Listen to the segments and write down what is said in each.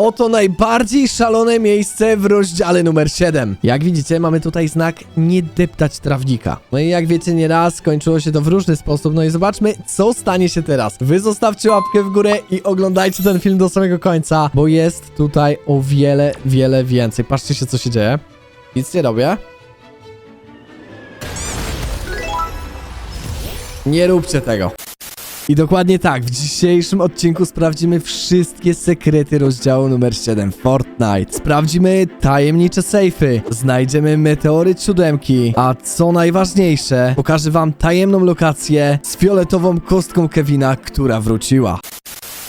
Oto najbardziej szalone miejsce w rozdziale numer 7. Jak widzicie, mamy tutaj znak nie deptać trawnika. No i jak wiecie, nieraz skończyło się to w różny sposób. No i zobaczmy, co stanie się teraz. Wy zostawcie łapkę w górę i oglądajcie ten film do samego końca, bo jest tutaj o wiele, wiele więcej. Patrzcie się, co się dzieje. Nic nie robię. Nie róbcie tego. I dokładnie tak, w dzisiejszym odcinku sprawdzimy wszystkie sekrety rozdziału numer 7 Fortnite. Sprawdzimy tajemnicze sejfy, znajdziemy meteoryt siódemki, a co najważniejsze, pokażę wam tajemną lokację z fioletową kostką Kevina, która wróciła.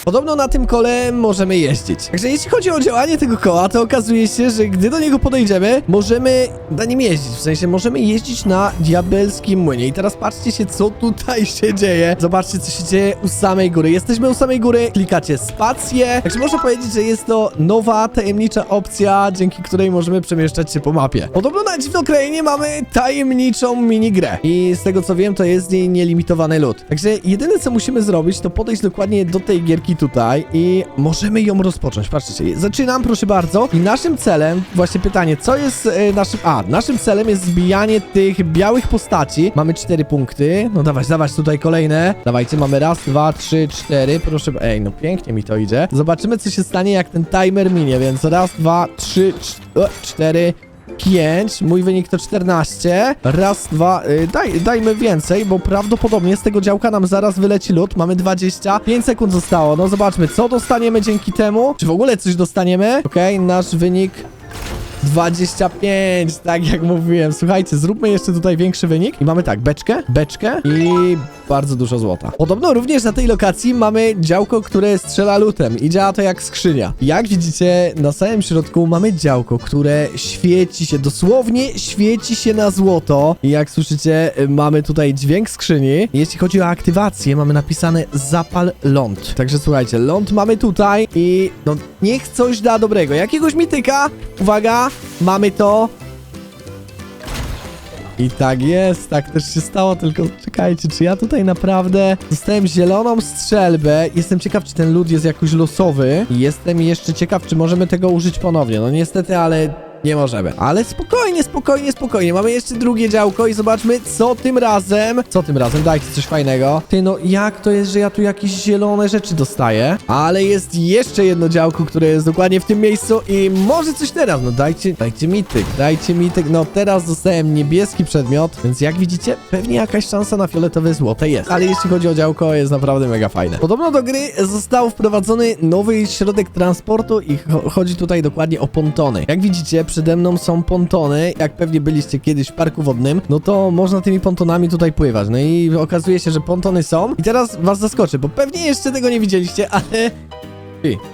Podobno na tym kole możemy jeździć. Także jeśli chodzi o działanie tego koła, to okazuje się, że gdy do niego podejdziemy, możemy na nim jeździć. W sensie możemy jeździć na diabelskim młynie. I teraz patrzcie się, co tutaj się dzieje. Zobaczcie, co się dzieje u samej góry. Jesteśmy u samej góry, klikacie spację. Także można powiedzieć, że jest to nowa, tajemnicza opcja, dzięki której możemy przemieszczać się po mapie. Podobno na dziwnokrainie mamy tajemniczą minigrę. I z tego co wiem, to jest jej nielimitowany lód. Także jedyne, co musimy zrobić, to podejść dokładnie do tej gierki tutaj i możemy ją rozpocząć. Patrzcie, zaczynam, proszę bardzo. I naszym celem, właśnie pytanie, co jest e, naszym... A, naszym celem jest zbijanie tych białych postaci. Mamy cztery punkty. No dawać, dawać tutaj kolejne. Dawajcie, mamy raz, dwa, trzy, cztery. Proszę... Ej, no pięknie mi to idzie. Zobaczymy, co się stanie, jak ten timer minie, więc raz, dwa, trzy, cztery... 5, mój wynik to 14. Raz, dwa, y, daj, dajmy więcej, bo prawdopodobnie z tego działka nam zaraz wyleci lód. Mamy 20. 5 sekund zostało. No zobaczmy, co dostaniemy dzięki temu. Czy w ogóle coś dostaniemy? Okej, nasz wynik 25, tak jak mówiłem. Słuchajcie, zróbmy jeszcze tutaj większy wynik. I mamy tak, beczkę, beczkę i bardzo dużo złota. Podobno również na tej lokacji mamy działko, które strzela lutem i działa to jak skrzynia. Jak widzicie, na samym środku mamy działko, które świeci się, dosłownie świeci się na złoto. I jak słyszycie, mamy tutaj dźwięk skrzyni. Jeśli chodzi o aktywację, mamy napisane zapal ląd. Także słuchajcie, ląd mamy tutaj i no niech coś da dobrego. Jakiegoś mityka, uwaga, mamy to. I tak jest, tak też się stało, tylko czekajcie, czy ja tutaj naprawdę dostałem zieloną strzelbę. Jestem ciekaw, czy ten lód jest jakoś losowy. Jestem jeszcze ciekaw, czy możemy tego użyć ponownie. No niestety, ale nie możemy. Ale spokojnie, spokojnie, spokojnie. Mamy jeszcze drugie działko i zobaczmy, co tym razem. Co tym razem? Dajcie coś fajnego. Ty, no jak to jest, że ja tu jakieś zielone rzeczy dostaję? Ale jest jeszcze jedno działko, które jest dokładnie w tym miejscu i może coś teraz. No dajcie, dajcie mityk, dajcie mityk. No teraz dostałem niebieski przedmiot, więc jak widzicie, pewnie jakaś szansa na fioletowe złote jest. Ale jeśli chodzi o działko, jest naprawdę mega fajne. Podobno do gry został wprowadzony nowy środek transportu i cho- chodzi tutaj dokładnie o pontony. Jak widzicie, przede mną są pontony. Jak pewnie byliście kiedyś w parku wodnym, no to można tymi pontonami tutaj pływać. No i okazuje się, że pontony są. I teraz was zaskoczę, bo pewnie jeszcze tego nie widzieliście, ale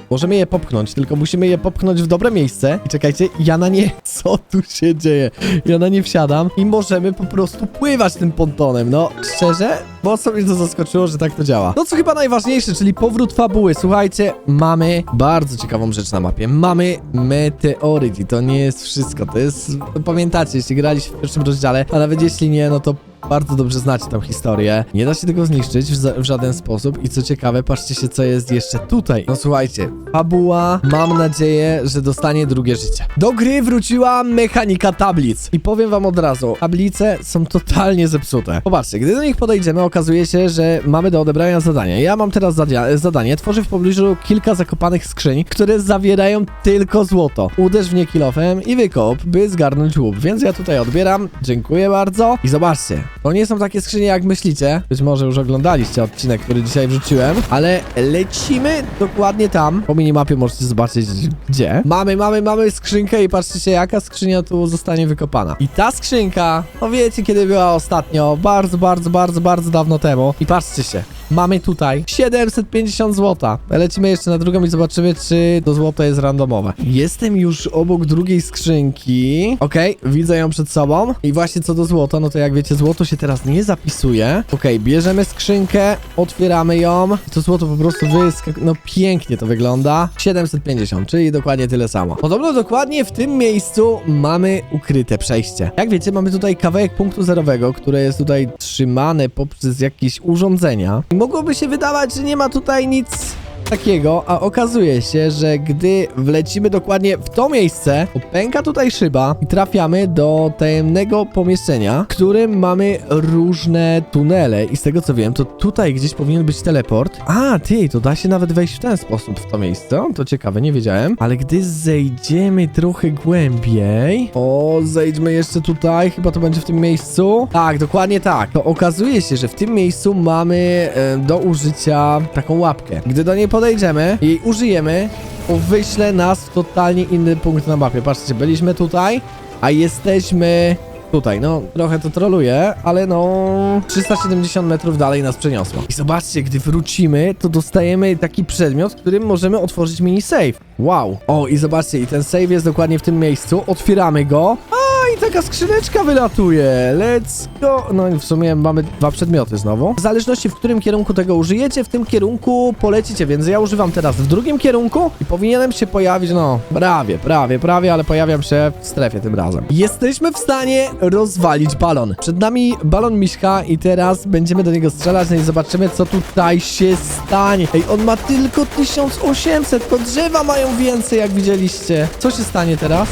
możemy je popchnąć, tylko musimy je popchnąć w dobre miejsce. I czekajcie, ja na nie... Co tu się dzieje? Ja na nie wsiadam i możemy po prostu pływać tym pontonem. No, szczerze, mocno mnie to zaskoczyło, że tak to działa. No co chyba najważniejsze, czyli powrót fabuły. Słuchajcie, mamy bardzo ciekawą rzecz na mapie. Mamy meteoryt i to nie jest wszystko. To jest... Pamiętacie, jeśli graliście w pierwszym rozdziale, a nawet jeśli nie, no to bardzo dobrze znacie tą historię. Nie da się tego zniszczyć w, w żaden sposób. I co ciekawe, patrzcie się, co jest jeszcze tutaj. No słuchajcie, fabuła, mam nadzieję, że dostanie drugie życie. Do gry wróciła mechanika tablic. I powiem wam od razu, tablice są totalnie zepsute. Popatrzcie, gdy do nich podejdziemy, okazuje się, że mamy do odebrania zadania. Ja mam teraz zadia- zadanie, tworzę w pobliżu kilka zakopanych skrzyń, które zawierają tylko złoto. Uderz w nie kilofem i wykop, by zgarnąć łup. Więc ja tutaj odbieram, dziękuję bardzo. I zobaczcie, to nie są takie skrzynie jak myślicie. Być może już oglądaliście odcinek, który dzisiaj wrzuciłem, ale lecimy dokładnie tam. Po minimapie możecie zobaczyć gdzie. Mamy, mamy, mamy skrzynkę i patrzcie się jaka skrzynia tu zostanie wykopana. I ta skrzynka, no wiecie kiedy była ostatnio, bardzo, bardzo, bardzo, bardzo dawno temu. I patrzcie się, mamy tutaj 750 złota. Lecimy jeszcze na drugą i zobaczymy, czy to złoto jest randomowe. Jestem już obok drugiej skrzynki. Okej, widzę ją przed sobą. I właśnie co do złota, no to jak wiecie, złoto się teraz nie zapisuje. Okej, bierzemy skrzynkę, otwieramy ją. I to złoto po prostu wyskak... No pięknie to wygląda. 750, czyli dokładnie tyle samo. Podobno dokładnie w tym miejscu mamy ukryte przejście. Jak wiecie, mamy tutaj kawałek punktu zerowego, które jest tutaj trzymane poprzez jakieś urządzenia. I mogłoby się wydawać, że nie ma tutaj nic takiego, a okazuje się, że gdy wlecimy dokładnie w to miejsce, to pęka tutaj szyba i trafiamy do tajemnego pomieszczenia, w którym mamy różne tunele i z tego co wiem, to tutaj gdzieś powinien być teleport. A, ty, to da się nawet wejść w ten sposób w to miejsce. To ciekawe, nie wiedziałem. Ale gdy zejdziemy trochę głębiej... O, zejdźmy jeszcze tutaj, chyba to będzie w tym miejscu. Tak, dokładnie tak. To okazuje się, że w tym miejscu mamy e, do użycia taką łapkę. Gdy do niej podejdziemy i użyjemy, to wyśle nas w totalnie inny punkt na mapie. Patrzcie, byliśmy tutaj, a jesteśmy tutaj. No, trochę to troluje, ale no 370 metrów dalej nas przeniosło. I zobaczcie, gdy wrócimy, to dostajemy taki przedmiot, którym możemy otworzyć mini save. Wow. O, i zobaczcie, i ten save jest dokładnie w tym miejscu. Otwieramy go. A, i taka skrzyneczka wylatuje. Let's go. No i w sumie mamy dwa przedmioty znowu. W zależności, w którym kierunku tego użyjecie, w tym kierunku polecicie, więc ja używam teraz w drugim kierunku i powinienem się pojawić, no, prawie, prawie, prawie, ale pojawiam się w strefie tym razem. Jesteśmy w stanie rozwalić balon. Przed nami balon Miśka i teraz będziemy do niego strzelać, no i zobaczymy, co tutaj się stanie. Ej, on ma tylko 1800, to drzewa mają więcej, jak widzieliście. Co się stanie teraz?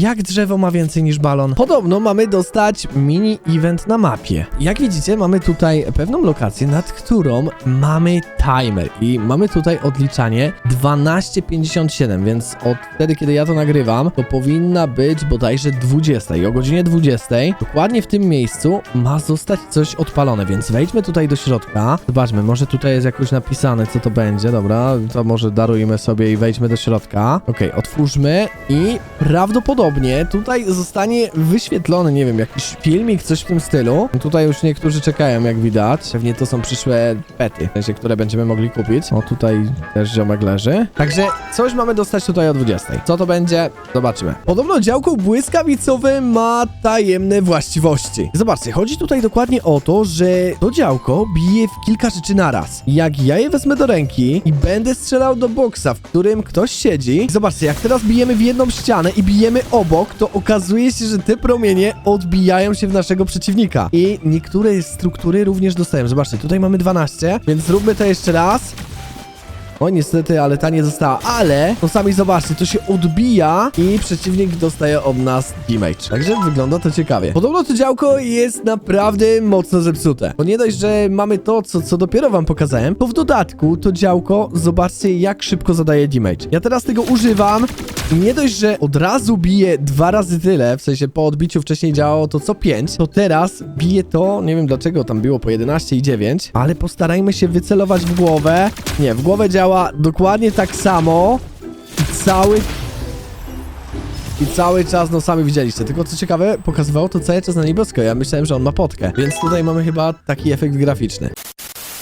Jak drzewo ma więcej niż balon? Podobno mamy dostać mini event na mapie. Jak widzicie, mamy tutaj pewną lokację, nad którą mamy timer i mamy tutaj odliczanie 12.57, więc od wtedy, kiedy ja to nagrywam, to powinna być bodajże 20. I o godzinie 20, dokładnie w tym miejscu, ma zostać coś odpalone, więc wejdźmy tutaj do środka. Zobaczmy, może tutaj jest jakoś napisane, co to będzie. Dobra, to może darujmy sobie i wejdźmy do środka. Okej, otwórzmy i prawdopodobnie tutaj zostanie wyświetlony, nie wiem, jakiś filmik, coś w tym stylu. Tutaj już niektórzy czekają, jak widać. Pewnie to są przyszłe pety, w sensie, które będziemy mogli kupić. O, tutaj też ziomek leży. Także coś mamy dostać tutaj o 20. Co to będzie? Zobaczymy. Podobno działko błyskawicowe ma tajemne właściwości. Zobaczcie, chodzi tutaj dokładnie o to, że to działko bije w kilka rzeczy naraz. Jak ja je wezmę do ręki i będę strzelał do boksa, w którym ktoś siedzi. Zobaczcie, jak teraz bijemy w jedną ścianę i bijemy obok, to okazuje się, że te promienie odbijają się w naszego przeciwnika. I niektóre struktury również dostają. Zobaczcie, tutaj mamy 12, więc zróbmy to jeszcze raz. O, niestety, ale ta nie została. Ale, to sami zobaczcie, to się odbija i przeciwnik dostaje od nas damage. Także wygląda to ciekawie. Podobno to działko jest naprawdę mocno zepsute. Bo nie dość, że mamy to, co, co dopiero wam pokazałem, to w dodatku to działko, zobaczcie, jak szybko zadaje damage. Ja teraz tego używam nie dość, że od razu bije dwa razy tyle, w sensie po odbiciu wcześniej działało to co 5, to teraz bije to, nie wiem dlaczego tam było po 11 i 9, ale postarajmy się wycelować w głowę. Nie, w głowę działa dokładnie tak samo i cały... I cały czas, no sami widzieliście. Tylko co ciekawe, pokazywało to cały czas na niebiesko. Ja myślałem, że on ma potkę. Więc tutaj mamy chyba taki efekt graficzny.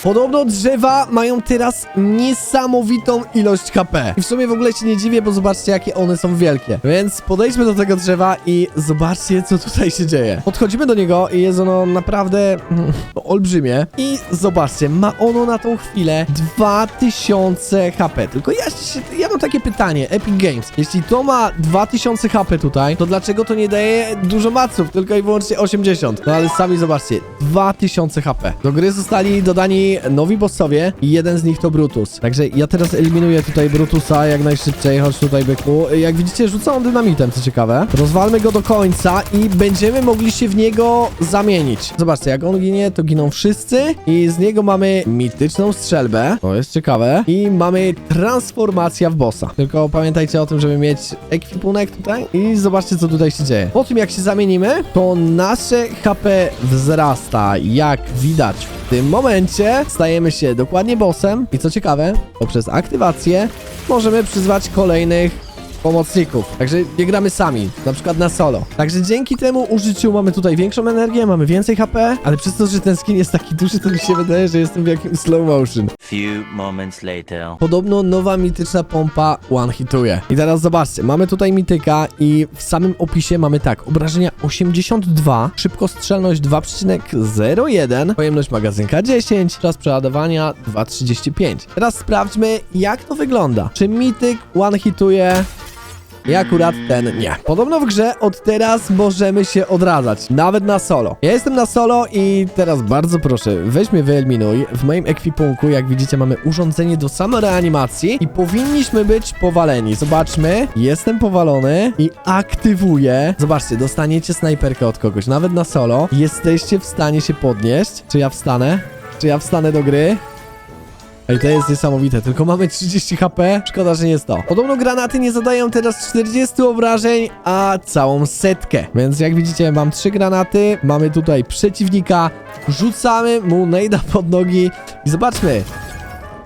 Podobno drzewa mają teraz niesamowitą ilość HP. I w sumie w ogóle się nie dziwię, bo zobaczcie, jakie one są wielkie. Więc podejdźmy do tego drzewa i zobaczcie, co tutaj się dzieje. Podchodzimy do niego i jest ono naprawdę mm, olbrzymie. I zobaczcie, ma ono na tą chwilę 2000 HP. Tylko ja, się, ja mam takie pytanie, Epic Games. Jeśli to ma 2000 HP tutaj, to dlaczego to nie daje dużo maców, tylko i wyłącznie 80? No ale sami zobaczcie, 2000 HP. Do gry zostali dodani nowi bossowie i jeden z nich to Brutus. Także ja teraz eliminuję tutaj Brutusa jak najszybciej, chodź tutaj byku. Jak widzicie, rzuca on dynamitem, co ciekawe. Rozwalmy go do końca i będziemy mogli się w niego zamienić. Zobaczcie, jak on ginie, to giną wszyscy i z niego mamy mityczną strzelbę. To jest ciekawe. I mamy transformacja w bossa. Tylko pamiętajcie o tym, żeby mieć ekwipunek tutaj i zobaczcie, co tutaj się dzieje. Po tym, jak się zamienimy, to nasze HP wzrasta, jak widać w tym momencie. Stajemy się dokładnie bossem i co ciekawe, poprzez aktywację możemy przyzwać kolejnych pomocników. Także nie gramy sami, na przykład na solo. Także dzięki temu użyciu mamy tutaj większą energię, mamy więcej HP, ale przez to, że ten skin jest taki duży, to mi się wydaje, że jestem w jakimś slow motion. Few moments later. Podobno nowa mityczna pompa one-hituje. I teraz zobaczcie, mamy tutaj mityka i w samym opisie mamy tak, obrażenia 82, szybkostrzelność 2,01, pojemność magazynka 10, czas przeładowania 2,35. Teraz sprawdźmy, jak to wygląda. Czy mityk one-hituje i akurat ten nie. Podobno w grze od teraz możemy się odradzać, nawet na solo. Ja jestem na solo i teraz bardzo proszę, weź mnie wyeliminuj. W moim ekwipunku, jak widzicie, mamy urządzenie do samoreanimacji i powinniśmy być powaleni. Zobaczmy, jestem powalony i aktywuję. Zobaczcie, dostaniecie snajperkę od kogoś, nawet na solo. Jesteście w stanie się podnieść. Czy ja wstanę? Czy ja wstanę do gry? Ej, to jest niesamowite, tylko mamy 30 HP, szkoda, że nie jest to. Podobno granaty nie zadają teraz 40 obrażeń, a całą setkę. Więc jak widzicie, mam trzy granaty, mamy tutaj przeciwnika, rzucamy mu nejda pod nogi i zobaczmy.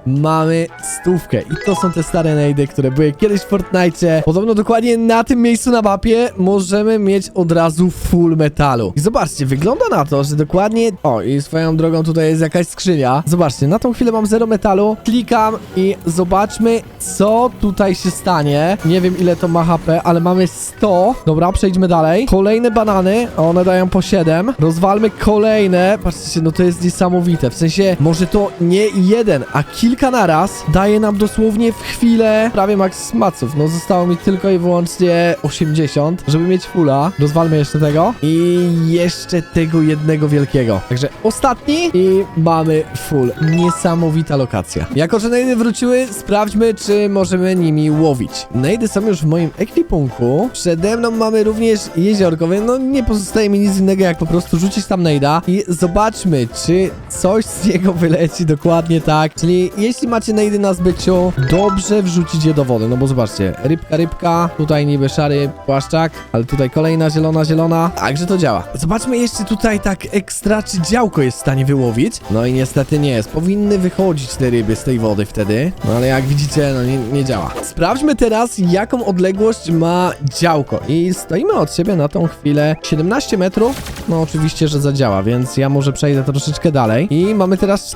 Mamy stówkę i to są te stare nejdy, które były kiedyś w Fortnite. Podobno dokładnie na tym miejscu na mapie możemy mieć od razu full metalu. I zobaczcie, wygląda na to, że dokładnie... O, i swoją drogą tutaj jest jakaś skrzynia. Zobaczcie, na tą chwilę mam zero metalu. Klikam i zobaczmy, co tutaj się stanie. Nie wiem, ile to ma HP, ale mamy 100. Dobra, przejdźmy dalej. Kolejne banany, one dają po 7. Rozwalmy kolejne. Patrzcie, no to jest niesamowite. W sensie, może to nie jeden, a kilka naraz daje nam dosłownie w chwilę prawie max maców. No zostało mi tylko i wyłącznie 80, żeby mieć fulla. Rozwalmy jeszcze tego. I jeszcze tego jednego wielkiego. Także ostatni i mamy full. Niesamowita lokacja. Jako, że nejdy wróciły, sprawdźmy, czy możemy nimi łowić. Nejdy są już w moim ekwipunku. Przede mną mamy również jeziorko, więc no nie pozostaje mi nic innego, jak po prostu rzucić tam nejda i zobaczmy, czy coś z niego wyleci dokładnie tak. Czyli jeśli macie nejdy na zbyciu, dobrze wrzucić je do wody, no bo zobaczcie, rybka, rybka, tutaj niby szary płaszczak, ale tutaj kolejna zielona, zielona, także to działa. Zobaczmy jeszcze tutaj tak ekstra, czy działko jest w stanie wyłowić. No i niestety nie jest. Powinny wychodzić te ryby z tej wody wtedy, no ale jak widzicie, no nie, nie działa. Sprawdźmy teraz, jaką odległość ma działko i stoimy od siebie na tą chwilę 17 metrów, no oczywiście, że zadziała, więc ja może przejdę troszeczkę dalej i mamy teraz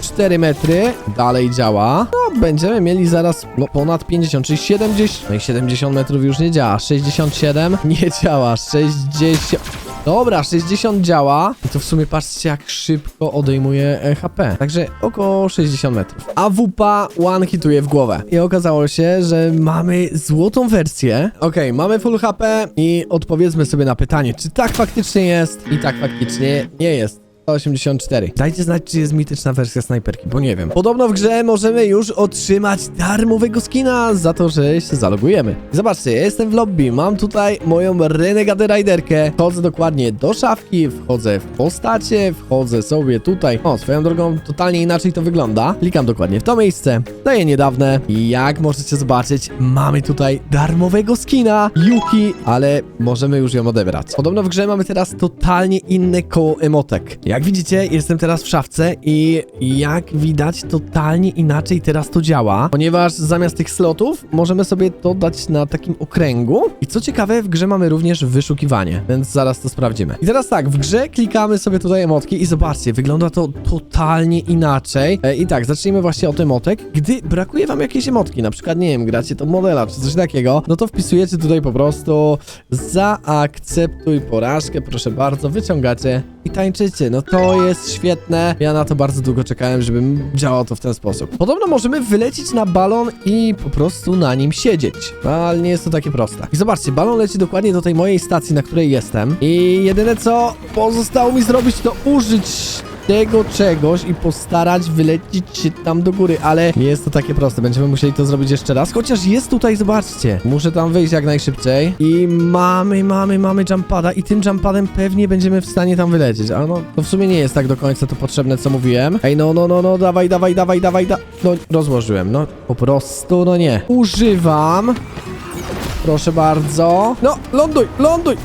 44 metry, dalej działa. No, będziemy mieli zaraz no, ponad 50, czyli 70, no i 70 metrów już nie działa, 67 nie działa, 60... Dobra, 60 działa. I to w sumie patrzcie, jak szybko odejmuje e, HP. Także około 60 metrów. A WP one hituje w głowę. I okazało się, że mamy złotą wersję. Okej, mamy full HP i odpowiedzmy sobie na pytanie, czy tak faktycznie jest i tak faktycznie nie jest. 184. Dajcie znać, czy jest mityczna wersja snajperki, bo nie wiem. Podobno w grze możemy już otrzymać darmowego skina za to, że się zalogujemy. Zobaczcie, ja jestem w lobby, mam tutaj moją Renegade Riderkę. Wchodzę dokładnie do szafki, wchodzę w postacie, wchodzę sobie tutaj. O, swoją drogą totalnie inaczej to wygląda. Klikam dokładnie w to miejsce, daję niedawne i jak możecie zobaczyć, mamy tutaj darmowego skina Yuki, ale możemy już ją odebrać. Podobno w grze mamy teraz totalnie inne koło emotek. Jak widzicie, jestem teraz w szafce i jak widać, totalnie inaczej teraz to działa, ponieważ zamiast tych slotów możemy sobie to dać na takim okręgu. I co ciekawe, w grze mamy również wyszukiwanie, więc zaraz to sprawdzimy. I teraz tak, w grze klikamy sobie tutaj emotki i zobaczcie, wygląda to totalnie inaczej. E, I tak, zacznijmy właśnie od emotek. Gdy brakuje wam jakiejś emotki, na przykład, nie wiem, gracie to modela czy coś takiego, no to wpisujecie tutaj po prostu zaakceptuj porażkę, proszę bardzo, wyciągacie i tańczycie. No to jest świetne. Ja na to bardzo długo czekałem, żeby działało to w ten sposób. Podobno możemy wylecieć na balon i po prostu na nim siedzieć. No, ale nie jest to takie proste. I zobaczcie, balon leci dokładnie do tej mojej stacji, na której jestem. I jedyne co pozostało mi zrobić, to użyć tego czegoś i postarać wylecieć się tam do góry, ale nie jest to takie proste. Będziemy musieli to zrobić jeszcze raz. Chociaż jest tutaj, zobaczcie. Muszę tam wyjść jak najszybciej. I mamy, mamy, mamy jumpada i tym jumpadem pewnie będziemy w stanie tam wylecieć. A no, to w sumie nie jest tak do końca to potrzebne, co mówiłem. Ej, no, no, no, no, dawaj, dawaj, dawaj, dawaj, da... No, rozłożyłem, no. Po prostu, no nie. Używam. Proszę bardzo. No, ląduj, ląduj.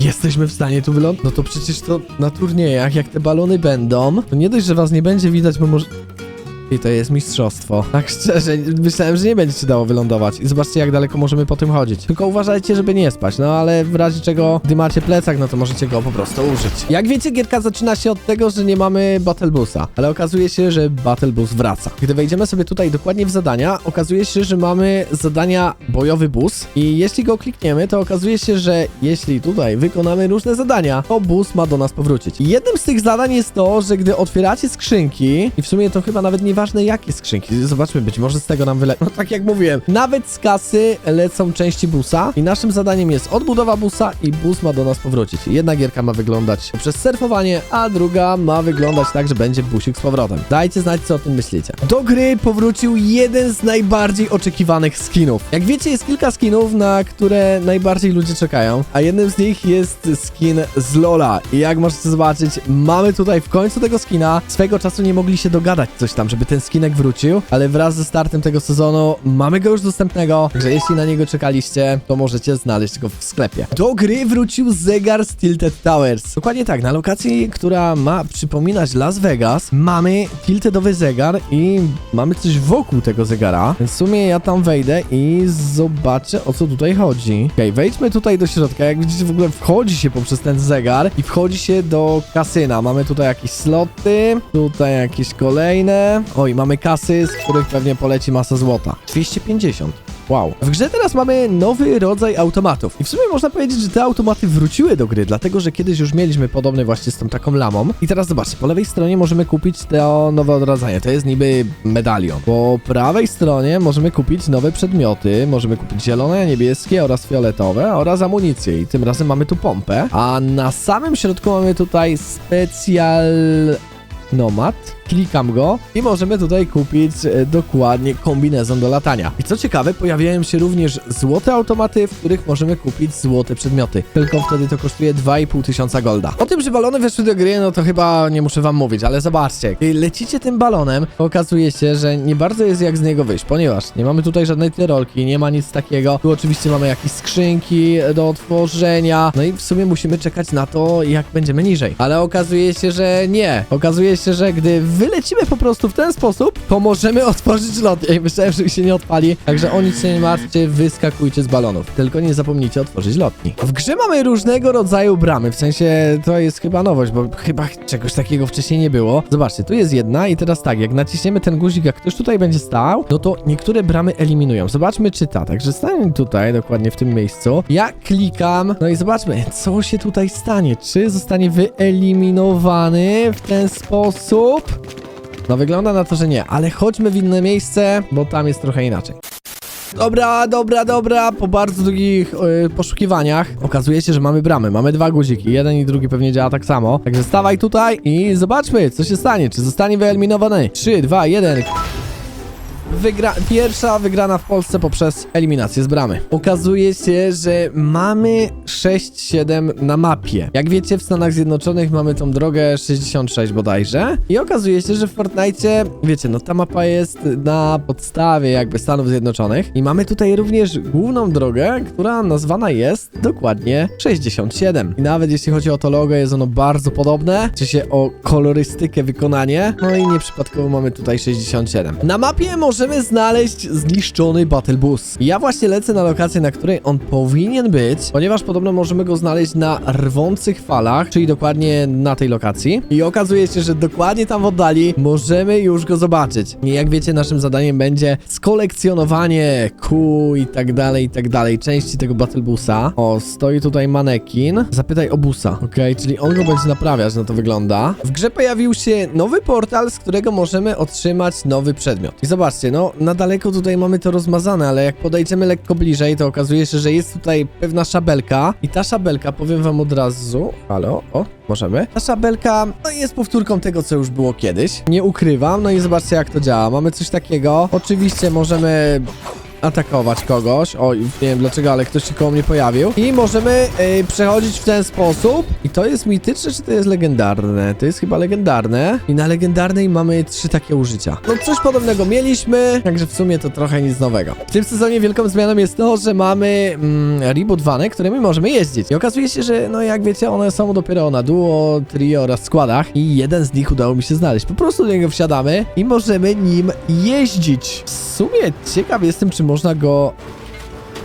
Jesteśmy w stanie tu wylądować? No to przecież to na turniejach, jak te balony będą, to nie dość, że was nie będzie widać, bo może... I to jest mistrzostwo. Tak szczerze, myślałem, że nie będzie się dało wylądować. I zobaczcie, jak daleko możemy po tym chodzić. Tylko uważajcie, żeby nie spać. No ale w razie czego, gdy macie plecak, no to możecie go po prostu użyć. Jak wiecie, gierka zaczyna się od tego, że nie mamy Battle Busa. Ale okazuje się, że Battle Bus wraca. Gdy wejdziemy sobie tutaj dokładnie w zadania, okazuje się, że mamy zadania bojowy bus. I jeśli go klikniemy, to okazuje się, że jeśli tutaj wykonamy różne zadania, to bus ma do nas powrócić. I jednym z tych zadań jest to, że gdy otwieracie skrzynki, i w sumie to chyba nawet nie nieważne jakie skrzynki. Zobaczmy, być może z tego nam wyle... No tak jak mówiłem, nawet z kasy lecą części busa i naszym zadaniem jest odbudowa busa i bus ma do nas powrócić. Jedna gierka ma wyglądać przez surfowanie, a druga ma wyglądać tak, że będzie busik z powrotem. Dajcie znać, co o tym myślicie. Do gry powrócił jeden z najbardziej oczekiwanych skinów. Jak wiecie, jest kilka skinów, na które najbardziej ludzie czekają, a jednym z nich jest skin z Lola. I jak możecie zobaczyć, mamy tutaj w końcu tego skina. Swego czasu nie mogli się dogadać coś tam, żeby ten skinek wrócił, ale wraz ze startem tego sezonu mamy go już dostępnego, także jeśli na niego czekaliście, to możecie znaleźć go w sklepie. Do gry wrócił zegar z Tilted Towers. Dokładnie tak, na lokacji, która ma przypominać Las Vegas, mamy tiltedowy zegar i mamy coś wokół tego zegara. W sumie ja tam wejdę i zobaczę o co tutaj chodzi. Okej, wejdźmy tutaj do środka. Jak widzicie, w ogóle wchodzi się poprzez ten zegar i wchodzi się do kasyna. Mamy tutaj jakieś sloty, tutaj jakieś kolejne. Oj, mamy kasy, z których pewnie poleci masa złota. 250. Wow. W grze teraz mamy nowy rodzaj automatów. I w sumie można powiedzieć, że te automaty wróciły do gry, dlatego że kiedyś już mieliśmy podobny właśnie z tą taką lamą. I teraz zobaczcie, po lewej stronie możemy kupić to nowe odradzanie. To jest niby medalion. Po prawej stronie możemy kupić nowe przedmioty. Możemy kupić zielone, niebieskie oraz fioletowe oraz amunicję. I tym razem mamy tu pompę. A na samym środku mamy tutaj specjal Nomad. Klikam go i możemy tutaj kupić e, dokładnie kombinezon do latania. I co ciekawe, pojawiają się również złote automaty, w których możemy kupić złote przedmioty. Tylko wtedy to kosztuje 2,5 tysiąca golda. O tym, że balony weszły do gry, no to chyba nie muszę wam mówić, ale zobaczcie. Kiedy lecicie tym balonem, okazuje się, że nie bardzo jest jak z niego wyjść, ponieważ nie mamy tutaj żadnej tyrolki, nie ma nic takiego. Tu oczywiście mamy jakieś skrzynki do otworzenia, no i w sumie musimy czekać na to, jak będziemy niżej. Ale okazuje się, że nie. Okazuje się, że gdy wylecimy po prostu w ten sposób, to możemy otworzyć lot. Ja myślałem, że się nie odpali. Także o nic się nie martwcie, wyskakujcie z balonów. Tylko nie zapomnijcie otworzyć lotni. W grze mamy różnego rodzaju bramy, w sensie to jest chyba nowość, bo chyba czegoś takiego wcześniej nie było. Zobaczcie, tu jest jedna i teraz tak, jak naciśniemy ten guzik, jak ktoś tutaj będzie stał, no to niektóre bramy eliminują. Zobaczmy, czy ta. Także stań tutaj, dokładnie w tym miejscu. Ja klikam, no i zobaczmy, co się tutaj stanie. Czy zostanie wyeliminowany w ten sposób? No wygląda na to, że nie, ale chodźmy w inne miejsce, bo tam jest trochę inaczej. Dobra, dobra, dobra, po bardzo długich y, poszukiwaniach okazuje się, że mamy bramy, mamy dwa guziki, jeden i drugi pewnie działa tak samo. Także stawaj tutaj i zobaczmy, co się stanie, czy zostanie wyeliminowany. 3, 2, 1... Wygra pierwsza wygrana w Polsce poprzez eliminację z bramy. Okazuje się, że mamy 6-7 na mapie. Jak wiecie, w Stanach Zjednoczonych mamy tą drogę 66 bodajże. I okazuje się, że w Fortnite, wiecie, no ta mapa jest na podstawie jakby Stanów Zjednoczonych. I mamy tutaj również główną drogę, która nazwana jest dokładnie 67. I nawet jeśli chodzi o to logo, jest ono bardzo podobne. Czy się o kolorystykę, wykonanie. No i nieprzypadkowo mamy tutaj 67. Na mapie możemy znaleźć zniszczony Battle Bus. Ja właśnie lecę na lokację, na której on powinien być, ponieważ podobno możemy go znaleźć na rwących falach, czyli dokładnie na tej lokacji. I okazuje się, że dokładnie tam w oddali możemy już go zobaczyć. I jak wiecie, naszym zadaniem będzie skolekcjonowanie kół i tak dalej, i tak dalej, części tego Battle Busa. O, stoi tutaj manekin. Zapytaj o busa, okej, czyli on go będzie naprawiać, no to wygląda. W grze pojawił się nowy portal, z którego możemy otrzymać nowy przedmiot. I zobaczcie, no na daleko tutaj mamy to rozmazane, ale jak podejdziemy lekko bliżej, to okazuje się, że jest tutaj pewna szabelka i ta szabelka, powiem wam od razu, halo, o, możemy. Ta szabelka, no jest powtórką tego, co już było kiedyś. Nie ukrywam, no i zobaczcie jak to działa. Mamy coś takiego. Oczywiście możemy atakować kogoś. Oj, nie wiem dlaczego, ale ktoś się koło mnie pojawił. I możemy y, przechodzić w ten sposób. I to jest mityczne, czy to jest legendarne? To jest chyba legendarne. I na legendarnej mamy trzy takie użycia. No coś podobnego mieliśmy, także w sumie to trochę nic nowego. W tym sezonie wielką zmianą jest to, że mamy mm, reboot vany, którymi możemy jeździć. I okazuje się, że no jak wiecie, one są dopiero na duo, trio oraz składach. I jeden z nich udało mi się znaleźć. Po prostu do niego wsiadamy i możemy nim jeździć. W sumie ciekaw jestem, czy można go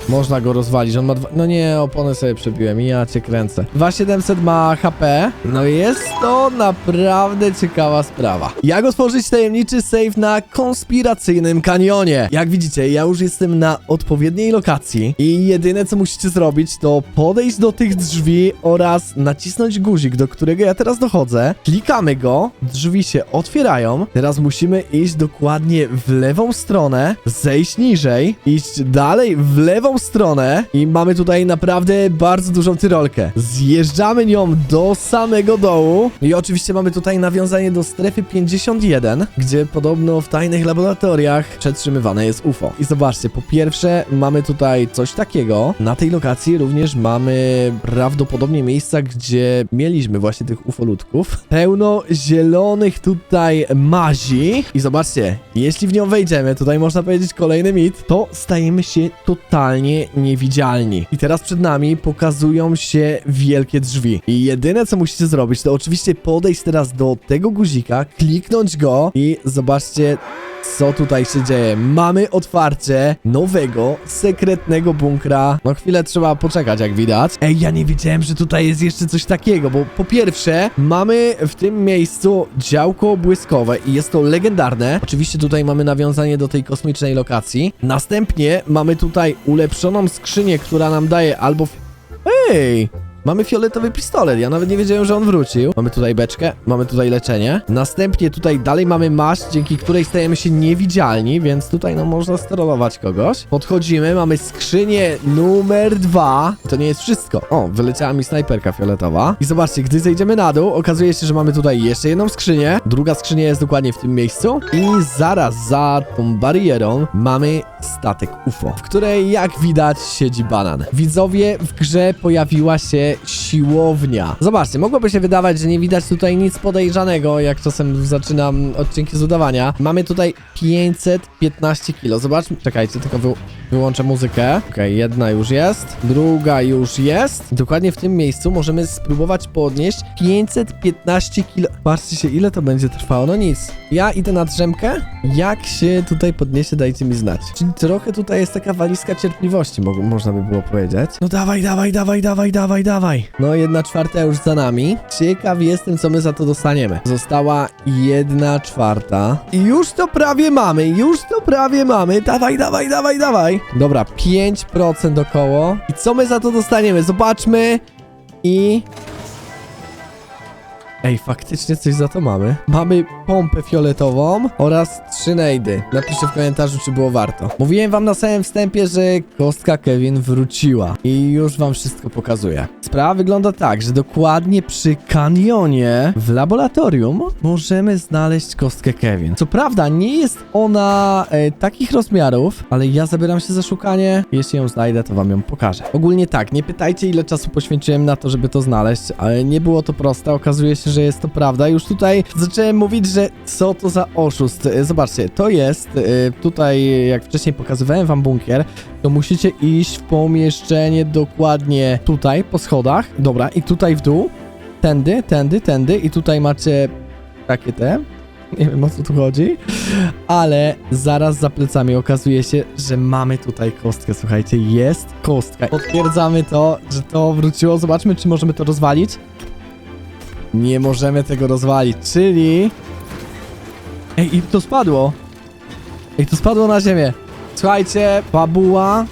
Można go rozwalić, on ma dwa... No nie, opony sobie przebiłem, ja cię kręcę. 2700 ma HP, no jest to naprawdę ciekawa sprawa. Jak otworzyć tajemniczy safe na konspiracyjnym kanionie? Jak widzicie, ja już jestem na odpowiedniej lokacji i jedyne co musicie zrobić to podejść do tych drzwi oraz nacisnąć guzik, do którego ja teraz dochodzę. Klikamy go, drzwi się otwierają. Teraz musimy iść dokładnie w lewą stronę, zejść niżej, iść dalej w lewą stronę i mamy tutaj naprawdę bardzo dużą tyrolkę. Zjeżdżamy nią do samego dołu i oczywiście mamy tutaj nawiązanie do strefy 51, gdzie podobno w tajnych laboratoriach przetrzymywane jest UFO. I zobaczcie, po pierwsze mamy tutaj coś takiego. Na tej lokacji również mamy prawdopodobnie miejsca, gdzie mieliśmy właśnie tych ufolutków. Pełno zielonych tutaj mazi. I zobaczcie, jeśli w nią wejdziemy, tutaj można powiedzieć kolejny mit, to stajemy się totalnie niewidzialni. I teraz przed nami pokazują się wielkie drzwi. I jedyne co musicie zrobić, to oczywiście podejść teraz do tego guzika, kliknąć go i zobaczcie co tutaj się dzieje. Mamy otwarcie nowego, sekretnego bunkra. No chwilę trzeba poczekać, jak widać. Ej, ja nie wiedziałem, że tutaj jest jeszcze coś takiego, bo po pierwsze, mamy w tym miejscu działko błyskowe i jest to legendarne. Oczywiście tutaj mamy nawiązanie do tej kosmicznej lokacji. Następnie mamy tutaj ulepszoną skrzynię, która nam daje albo... Ej! Mamy fioletowy pistolet, ja nawet nie wiedziałem, że on wrócił. Mamy tutaj beczkę, mamy tutaj leczenie. Następnie tutaj dalej mamy maść, dzięki której stajemy się niewidzialni, więc tutaj no można sterować kogoś. Podchodzimy, mamy skrzynię numer dwa. To nie jest wszystko. O, wyleciała mi snajperka fioletowa. I zobaczcie, gdy zejdziemy na dół, okazuje się, że mamy tutaj jeszcze jedną skrzynię. Druga skrzynia jest dokładnie w tym miejscu. I zaraz za tą barierą mamy statek UFO, w której jak widać siedzi banan. Widzowie, w grze pojawiła się siłownia. Zobaczcie, mogłoby się wydawać, że nie widać tutaj nic podejrzanego, jak czasem zaczynam odcinki z udawania. Mamy tutaj 515 kilo. Zobaczmy, czekajcie, tylko wy, wyłączę muzykę. Okej, jedna już jest, druga już jest. Dokładnie w tym miejscu możemy spróbować podnieść 515 kilo. Patrzcie się, ile to będzie trwało. No nic. Ja idę na drzemkę. Jak się tutaj podniesie, dajcie mi znać. Czyli trochę tutaj jest taka walizka cierpliwości, mo można by było powiedzieć. No dawaj, dawaj, dawaj, dawaj, dawaj, dawaj. No jedna czwarta już za nami. Ciekaw jestem, co my za to dostaniemy. Została jedna czwarta. I już to prawie mamy, już to prawie mamy. Dawaj, dawaj, dawaj, dawaj. Dobra, 5% około. I co my za to dostaniemy? Zobaczmy. I... Ej, faktycznie coś za to mamy. Mamy pompę fioletową oraz trzy nejdy. Napiszcie w komentarzu, czy było warto. Mówiłem wam na samym wstępie, że kostka Kevin wróciła. I już wam wszystko pokazuję. Sprawa wygląda tak, że dokładnie przy kanionie w laboratorium możemy znaleźć kostkę Kevin. Co prawda, nie jest ona e, takich rozmiarów, ale ja zabieram się za szukanie. Jeśli ją znajdę, to wam ją pokażę. Ogólnie tak, nie pytajcie, ile czasu poświęciłem na to, żeby to znaleźć, ale nie było to proste. Okazuje się, że jest to prawda. Już tutaj zacząłem mówić, że co to za oszust. E, Zobaczcie, to jest e, tutaj, jak wcześniej pokazywałem wam bunkier, to musicie iść w pomieszczenie dokładnie tutaj, po schodach. Dobra, i tutaj w dół. Tędy, tędy, tędy i tutaj macie takie te. Nie wiem o co tu chodzi, ale zaraz za plecami okazuje się, że mamy tutaj kostkę. Słuchajcie, jest kostka. Potwierdzamy to, że to wróciło. Zobaczmy, czy możemy to rozwalić. Nie możemy tego rozwalić, czyli... Ej, i to spadło. Ej, to spadło na ziemię. Słuchajcie, fabuła,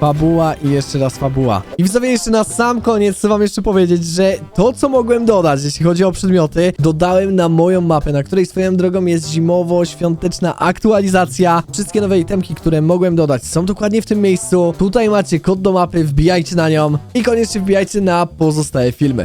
fabuła i jeszcze raz fabuła. I widzowie, jeszcze na sam koniec chcę wam jeszcze powiedzieć, że to, co mogłem dodać, jeśli chodzi o przedmioty, dodałem na moją mapę, na której swoją drogą jest zimowo-świąteczna aktualizacja. Wszystkie nowe itemki, które mogłem dodać są dokładnie w tym miejscu. Tutaj macie kod do mapy, wbijajcie na nią i koniecznie wbijajcie na pozostałe filmy.